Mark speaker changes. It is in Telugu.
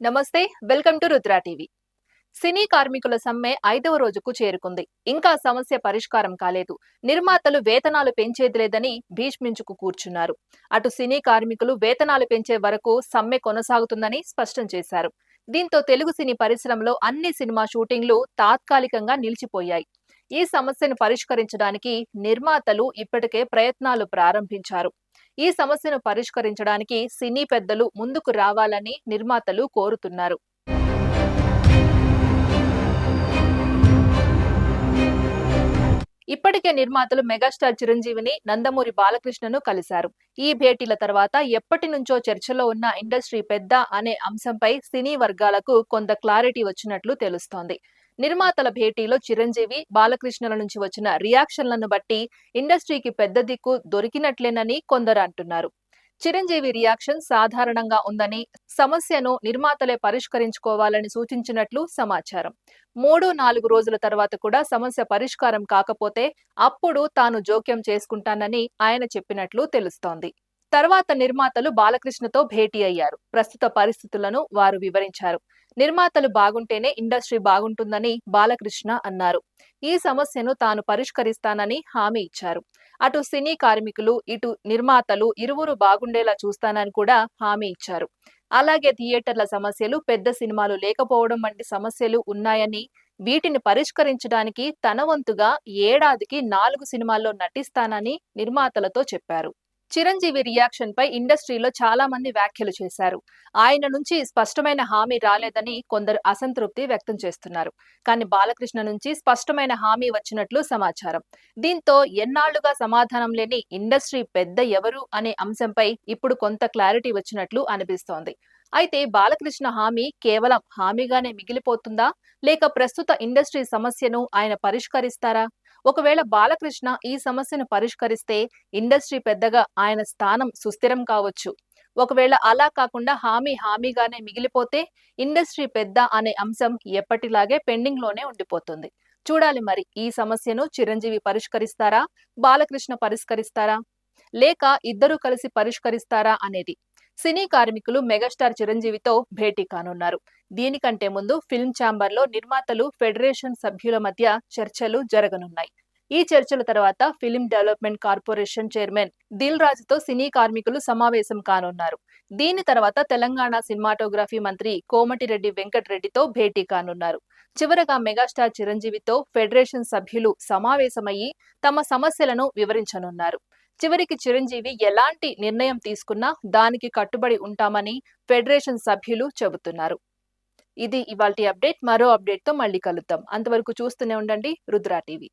Speaker 1: నమస్తే welcome to Rudra TV. Cine కార్మికుల సమ్మె ఐదవ రోజుకు చేరుకుంది. ఇంకా సమస్య పరిష్కారం కాలేదు. నిర్మాతలు వేతనాలు పెంచేది లేదని భీష్మించుకు కూర్చున్నారు. అటు సినీ కార్మికులు వేతనాలు పెంచే వరకు సమ్మె కొనసాగుతుందని స్పష్టం చేశారు. దీంతో తెలుగు సినీ పరిశ్రమలో అన్ని సినిమా షూటింగ్లు తాత్కాలికంగా నిలిచిపోయాయి. ఈ సమస్యను పరిష్కరించడానికి నిర్మాతలు ఇప్పటికే ప్రయత్నాలు ప్రారంభించారు. ఈ సమస్యను పరిష్కరించడానికి సినీ పెద్దలు ముందుకు రావాలని నిర్మాతలు కోరుతున్నారు. ఇప్పటికే నిర్మాతలు మెగాస్టార్ చిరంజీవిని నందమూరి బాలకృష్ణను కలిశారు. ఈ భేటీల తర్వాత ఎప్పటి నుంచో చర్చలో ఉన్న ఇండస్ట్రీ పెద్ద అనే అంశంపై సినీ వర్గాలకు కొంత క్లారిటీ వచ్చినట్లు తెలుస్తోంది. నిర్మాతల భేటీలో చిరంజీవి బాలకృష్ణల నుంచి వచ్చిన రియాక్షన్లను బట్టి ఇండస్ట్రీకి పెద్ద దిక్కు దొరికినట్లేనని కొందరు అంటున్నారు. చిరంజీవి రియాక్షన్ సాధారణంగా ఉందని సమస్యను నిర్మాతలే పరిష్కరించుకోవాలని సూచించినట్లు సమాచారం. మూడు నాలుగు రోజుల తర్వాత కూడా సమస్య పరిష్కారం కాకపోతే అప్పుడు తాను జోక్యం చేసుకుంటానని ఆయన చెప్పినట్లు తెలుస్తోంది. తర్వాత నిర్మాతలు బాలకృష్ణతో భేటీ అయ్యారు. ప్రస్తుత పరిస్థితులను వారు వివరించారు. నిర్మాతలు బాగుంటేనే ఇండస్ట్రీ బాగుంటుందని బాలకృష్ణ అన్నారు. ఈ సమస్యను తాను పరిష్కరిస్తానని హామీ ఇచ్చారు. అటు సినీ కార్మికులు ఇటు నిర్మాతలు ఇరువురు బాగుండేలా చూస్తానని కూడా హామీ ఇచ్చారు. అలాగే థియేటర్ల సమస్యలు పెద్ద సినిమాలు లేకపోవడం వంటి సమస్యలు ఉన్నాయని వీటిని పరిష్కరించడానికి తన వంతుగా ఏడాదికి నాలుగు సినిమాల్లో నటిస్తానని నిర్మాతలతో చెప్పారు. చిరంజీవి రియాక్షన్ పై ఇండస్ట్రీలో చాలా మంది వ్యాఖ్యలు చేశారు. ఆయన నుంచి స్పష్టమైన హామీ రాలేదని కొందరు అసంతృప్తి వ్యక్తం చేస్తున్నారు. కానీ బాలకృష్ణ నుంచి స్పష్టమైన హామీ వచ్చినట్లు సమాచారం. దీంతో ఎన్నాళ్ళుగా సమాధానం లేని ఇండస్ట్రీ పెద్ద ఎవరు అనే అంశంపై ఇప్పుడు కొంత క్లారిటీ వచ్చినట్లు అనిపిస్తోంది. అయితే బాలకృష్ణ హామీ కేవలం హామీగానే మిగిలిపోతుందా? లేక ప్రస్తుత ఇండస్ట్రీ సమస్యను ఆయన పరిష్కరిస్తారా? ఒకవేళ బాలకృష్ణ ఈ సమస్యను పరిష్కరిస్తే ఇండస్ట్రీ పెద్దగా ఆయన స్థానం సుస్థిరం కావచ్చు. ఒకవేళ అలా కాకుండా హామీ హామీగానే మిగిలిపోతే ఇండస్ట్రీ పెద్ద అనే అంశం ఎప్పటిలాగే పెండింగ్లోనే ఉండిపోతుంది. చూడాలి మరి ఈ సమస్యను చిరంజీవి పరిష్కరిస్తారా? బాలకృష్ణ పరిష్కరిస్తారా? లేక ఇద్దరు కలిసి పరిష్కరిస్తారా అనేది. సినీ కార్మికులు మెగాస్టార్ చిరంజీవితో భేటీ కానున్నారు. దీనికంటే ముందు ఫిల్మ్ ఛాంబర్లో నిర్మాతలు ఫెడరేషన్ సభ్యుల మధ్య చర్చలు జరగనున్నాయి. ఈ చర్చల తర్వాత film development corporation chairman Dil రాజుతో సినీ కార్మికులు సమావేశం కానున్నారు. దీని తర్వాత తెలంగాణ సినిమాటోగ్రఫీ మంత్రి కోమటిరెడ్డి వెంకటరెడ్డితో భేటీ కానున్నారు. చివరగా మెగాస్టార్ చిరంజీవితో ఫెడరేషన్ సభ్యులు సమావేశమయ్యి తమ సమస్యలను వివరించనున్నారు. చివరికి చిరంజీవి ఎలాంటి నిర్ణయం తీసుకున్నా దానికి కట్టుబడి ఉంటామని ఫెడరేషన్ సభ్యులు చెబుతున్నారు. ఇది ఇవాల్టి అప్డేట్. మరో అప్డేట్తో మళ్ళీ కలుద్దాం. అంతవరకు చూస్తూనే ఉండండి. రుద్రా టీవీ.